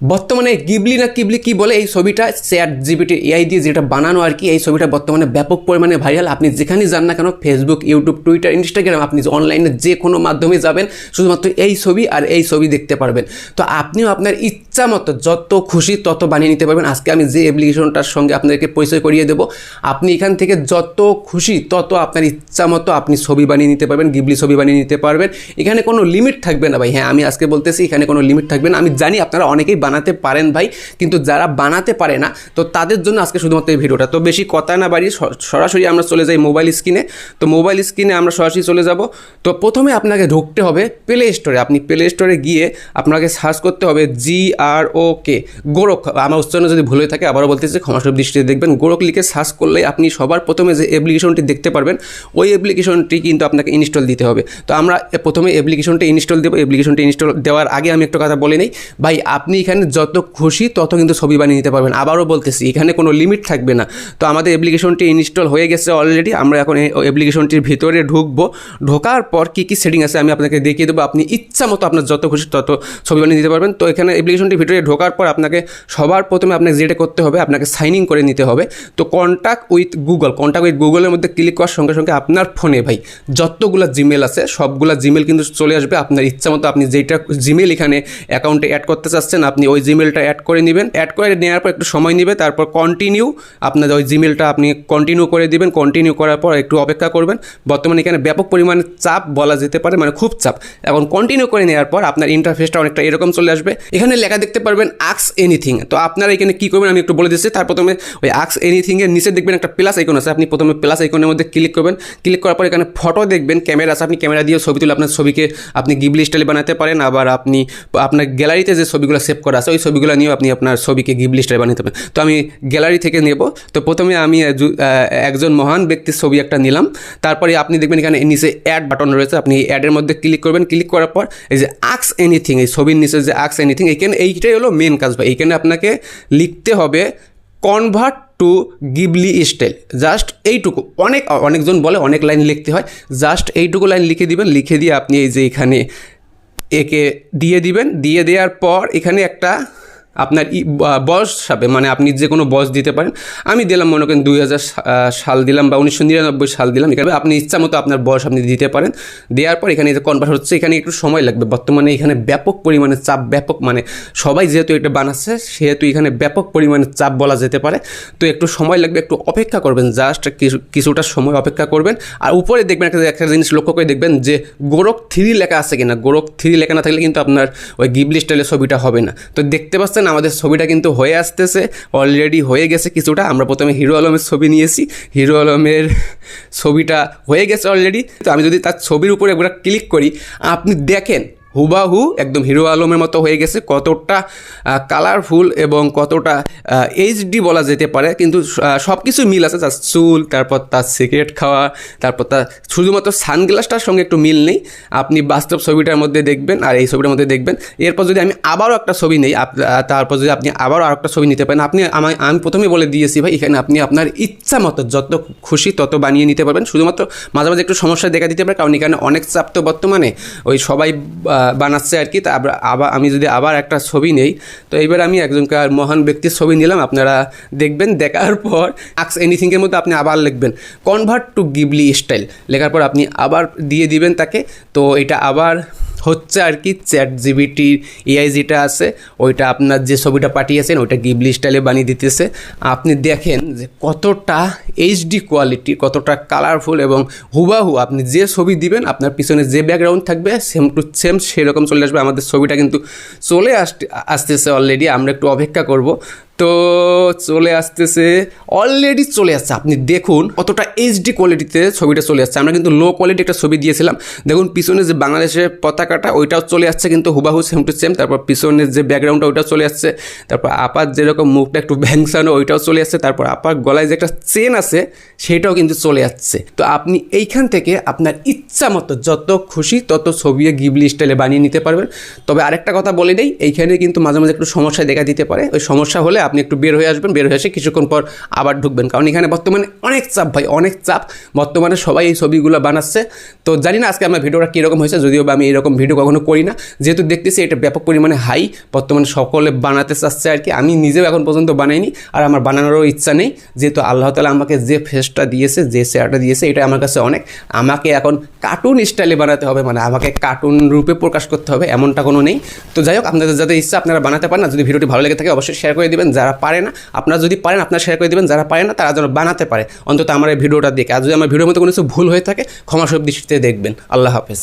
বর্তমানে গিবলি না কিবলি কি বলে এই ছবিটা? চ্যাট জিপিটি এআই দিয়ে যেটা বানানো আর কি, এই ছবিটা বর্তমানে ব্যাপক পরিমাণে ভাইরাল আপনি যেখানেই যান না কেন ফেসবুক ইউটিউব টুইটার ইনস্টাগ্রাম আপনি অনলাইনে যে কোনো মাধ্যমে যাবেন, শুধুমাত্র এই ছবি আর এই ছবি দেখতে পারবেন। তো আপনিও আপনার ইচ্ছা মতো যত খুশি তত বানিয়ে নিতে পারবেন। আজকে আমি যে অ্যাপ্লিকেশনটার সঙ্গে আপনাদেরকে পরিচয় করিয়ে দেবো, আপনি এখান থেকে যত খুশি তত আপনার ইচ্ছা মতো আপনি ছবি বানিয়ে নিতে পারবেন, গিবলি ছবি বানিয়ে নিতে পারবেন। এখানে কোনো লিমিট থাকবে না ভাই। হ্যাঁ আমি আজকে বলতেছি, এখানে কোনো লিমিট থাকবে না। আমি জানি আপনারা অনেকেই বানাতে পারেন ভাই, কিন্তু যারা বানাতে পারে না, তো তাদের জন্য আজকে শুধুমাত্র এই ভিডিওটা। তো বেশি কথা না বাড়ি সরাসরি আমরা চলে যাই মোবাইল স্ক্রিনে তো মোবাইল স্ক্রিনে আমরা সরাসরি চলে যাব। তো প্রথমে আপনাকে ঢুকতে হবে প্লে স্টোরে আপনি প্লে স্টোরে গিয়ে আপনাকে সার্চ করতে হবে জি আর ও কে গোরখ আমার উচ্চারণ যদি ভুল হয়ে থাকে, আবারও বলতে বলতেছি ক্ষমাসুর দৃষ্টিতে দেখবেন। গোরখ লিখে সার্চ করলে আপনি সবার প্রথমে যে অ্যাপ্লিকেশনটি দেখতে পারবেন, ওই অ্যাপ্লিকেশনটি কিন্তু আপনাকে ইনস্টল দিতে হবে। তো আমরা প্রথমে অ্যাপ্লিকেশনটি ইনস্টল দেবো। অ্যাপ্লিকেশনটি ইনস্টল দেওয়ার আগে আমি একটা কথা বলে নিই। ভাই, আপনি এখানে যত খুশি তত কিন্তু ছবি বানিয়ে নিতে পারবেন। আবারও বলতেছি, এখানে কোনো লিমিট থাকবে না। তো আমাদের অ্যাপ্লিকেশনটি ইনস্টল হয়ে গেছে অলরেডি আমরা এখন এই অ্যাপ্লিকেশনটির ভিতরে ঢুকবো। ঢোকার পর কী কী সেটিং আছে আমি আপনাকে দেখিয়ে দেবো। আপনি ইচ্ছা মতো আপনার যত খুশি তত ছবি বানিয়ে দিতে পারবেন। তো এখানে অ্যাপ্লিকেশনটির ভিতরে ঢোকার পর আপনাকে সবার প্রথমে আপনাকে যেটা করতে হবে, আপনাকে সাইন ইন করে নিতে হবে। তো contact with Google contact with গুগলের মধ্যে ক্লিক করার সঙ্গে সঙ্গে আপনার ফোনে ভাই, যতগুলো জিমেল আছে, সবগুলো জিমেল কিন্তু চলে আসবে। আপনার ইচ্ছা মতো আপনি যেটা জিমেল এখানে অ্যাকাউন্টে অ্যাড করতে চাচ্ছেন, আপনি ওই জিমেলটা অ্যাড করে নেবেন। অ্যাড করে নেওয়ার পর একটু সময় নেবে, তারপর কন্টিনিউ আপনার ওই জিমেলটা আপনি কন্টিনিউ করে দিবেন। কন্টিনিউ করার পর একটু অপেক্ষা করবেন। বর্তমানে এখানে ব্যাপক পরিমাণে চাপ বলা যেতে পারে মানে খুব চাপ। এখন কন্টিনিউ করে নেওয়ার পর আপনার ইন্টারফেসটা অনেকটা এরকম চলে আসবে। এখানে লেখা দেখতে পারবেন আক্স এনিথিং তো আপনারা এখানে কী করবেন, আমি একটু বলে দিচ্ছি। তার প্রথমে ওই আক্স এনিথিংয়ের নিচে দেখবেন একটা প্লাস আইকন আছে। আপনি প্রথমে প্লাস আইকনের মধ্যে ক্লিক করবেন। ক্লিক করার পর এখানে ফটো দেখবেন। ক্যামেরা আছে, আপনি ক্যামেরা দিয়ে ছবি তুলে আপনার ছবিকে আপনি গিবলি স্টাইলে বানাতে পারেন। আবার আপনি আপনার গ্যালারিতে যে ছবিগুলো সেভ করা আছে, ওই ছবিগুলো নিয়েও আপনি আপনার ছবিকে গিবলি স্টাইলে বানাতে পারেন তো আমি গ্যালারি থেকে নেব। তো প্রথমে আমি একজন মহান ব্যক্তির ছবি একটা নিলাম। তারপরে আপনি দেখবেন এখানে নিচে অ্যাড বাটন রয়েছে। আপনি অ্যাডের মধ্যে ক্লিক করবেন। ক্লিক করার পর এই যে আক্স এনিথিং এই ছবির নিচে যে আক্স এনিথিং এইখানে এইটাই হলো মেন কাজ ভাই। এইখানে আপনাকে লিখতে হবে convert to Ghibli style just এইটুকু। অনেক, অনেকজন বলে, অনেক লাইন লিখতে হয়। জাস্ট এইটুকু লাইন লিখে দিবেন। লিখে দিয়ে আপনি এই যে এখানে একে দিয়ে দিবেন। দিয়ে দেওয়ার পর এখানে একটা আপনার বয়স হিসাবে মানে আপনি যে কোনো বয়স দিতে পারেন। আমি দিলাম মনে করেন দুই হাজার সাল দিলাম বা উনিশশো নিরানব্বই সাল দিলাম। এখানে আপনি ইচ্ছা মতো আপনার বয়স আপনি দিতে পারেন। দেওয়ার পর এখানে যে কনভার্ট হচ্ছে, এখানে একটু সময় লাগবে। বর্তমানে এখানে ব্যাপক পরিমাণে চাপ, ব্যাপক মানে সবাই যেহেতু এটা বানাচ্ছে, সেহেতু এখানে ব্যাপক পরিমাণে চাপ বলা যেতে পারে। তো একটু সময় লাগবে, একটু অপেক্ষা করবেন। জাস্ট কিছু, কিছুটা সময় অপেক্ষা করবেন। আর উপরে দেখবেন একটা একটা জিনিস লক্ষ্য করে দেখবেন যে গোরখ থ্রি লেখা আছে কিনা। গোরখ থ্রি লেখা না থাকলে কিন্তু আপনার ওই গিবলি স্টাইলের ছবিটা হবে না। তো দেখতে পাচ্ছেন আমাদের ছবিটা কিন্তু হয়ে আসতেছে অলরেডি হয়ে গেছে কিছুটা। আমরা প্রথমে হিরো আলমের ছবি নিয়েছি, হিরো আলমের ছবিটা হয়ে গেছে অলরেডি তো আমি যদি তার ছবির উপরে একবার ক্লিক করি, আপনি দেখেন হুবাহু একদম হিরো আলমের মতো হয়ে গেছে। কতটা কালারফুল এবং কতটা এইচডি বলা যেতে পারে। কিন্তু সব কিছু মিল আছে। তার চুল, তারপর তার সিগারেট খাওয়া, তারপর তার শুধুমাত্র সানগ্লাসটার সঙ্গে একটু মিল নেই। আপনি বাস্তব ছবিটার মধ্যে দেখবেন আর এই ছবিটার মধ্যে দেখবেন। এরপর যদি আমি আবারও একটা ছবি নেই তারপর যদি আপনি আবারও আরেকটা ছবি নিতে পারেন, আপনি আমায়, আমি প্রথমে বলে দিয়েছি ভাই, এখানে আপনি আপনার ইচ্ছা মতো যত খুশি তত বানিয়ে নিতে পারবেন। শুধুমাত্র মাঝে মাঝে একটু সমস্যা দেখা দিতে পারে, কারণ এখানে অনেক চাপ তো বর্তমানে। ওই সবাই বানাচ্ছে আর কি। তা আবার- আমি যদি আবার একটা ছবি নেই, তো এইবার আমি একজনকার মহান ব্যক্তির ছবি নিলাম, আপনারা দেখবেন, দেখার পর আক্স এনিথিংয়ের মধ্যে আপনি আবার লিখবেন কনভার্ট টু গিবলি স্টাইল লেখার পর আপনি আবার দিয়ে দিবেন তাকে, তো এটা আবার হচ্ছে আর কি চ্যাট জিবিটির এআই যেটা আছে, ওইটা আপনার যে ছবিটা পাঠিয়েছেন, ওইটা গিবলি স্টাইলে বানিয়ে দিতেছে। আপনি দেখেন যে কতটা এইচডি কোয়ালিটি কতটা কালারফুল এবং হুবাহু আপনি যে ছবি দিবেন, আপনার পিছনে যে ব্যাকগ্রাউন্ড থাকবে সেম টু সেম সেরকম চলে আসবে। আমাদের ছবিটা কিন্তু চলে আসতে আসতেছে অলরেডি আমরা একটু অপেক্ষা করব। তো চলে আসতেছে অলরেডি চলে আসছে। আপনি দেখুন কতটা এইচডি কোয়ালিটিতে ছবিটা চলে আসছে। আমরা কিন্তু লো কোয়ালিটি একটা ছবি দিয়েছিলাম। দেখুন পিছনে যে বাংলাদেশের পতাকাটা, ওইটাও চলে আসছে কিন্তু হুবাহু সেম টু সেম তারপর পিছনের যে ব্যাকগ্রাউন্ডটা ওইটাও চলে আসছে। তারপর আপার যেরকম মুখটা একটু ভ্যাংসানো, ওইটাও চলে আসছে। তারপর আপার গলায় যে একটা চেন আছে, সেটাও কিন্তু চলে আসছে। তো আপনি এইখান থেকে আপনার ইচ্ছা মতো যত খুশি তত ছবি গিবলি স্টাইলে বানিয়ে নিতে পারবেন। তবে আরেকটা কথা বলে নেই, এইখানে কিন্তু মাঝে মাঝে একটু সমস্যা দেখা দিতে পারে। ওই সমস্যা হলে আপনি একটু বের হয়ে আসবেন, বের হয়ে এসে কিছুক্ষণ পর আবার ঢুকবেন। কারণ এখানে বর্তমানে অনেক চাপ ভাই, অনেক চাপ। বর্তমানে সবাই এই ছবিগুলো বানাচ্ছে। তো জানি না আজকে আমার ভিডিওটা কীরকম হয়েছে, যদিও বা আমি এরকম ভিডিও কখনো করি না। যেহেতু দেখতেছি এটা ব্যাপক পরিমাণে হাই, বর্তমানে সকলে বানাতে চাচ্ছে আর কি। আমি নিজেও এখন পর্যন্ত বানাইনি, আর আমার বানানোরও ইচ্ছা নেই। যেহেতু আল্লাহ তালা আমাকে যে ফেসটা দিয়েছে, যে শেয়ারটা দিয়েছে এটা আমার কাছে অনেক। আমাকে এখন কার্টুন স্টাইলে বানাতে হবে মানে আমাকে কার্টুন রূপে প্রকাশ করতে হবে, এমনটা কোনো নেই। তো যাই হোক, আপনাদের যাদের ইচ্ছা আপনারা বানাতে পারেন না যদি ভিডিওটি ভালো লেগে থাকে অবশ্যই শেয়ার করে দিবেন। যারা পারে না, আপনারা যদি পারেন, আপনারা শেয়ার করে দেবেন, যারা পারে না, তারা যেন বানাতে পারে। অন্তত আমার এই ভিডিওটা দেখে। আর যদি আমার ভিডিওর মধ্যে কোনো কিছু ভুল হয়ে থাকে, ক্ষমা সব দৃষ্টিতে দেখবেন। আল্লাহ হাফেজ।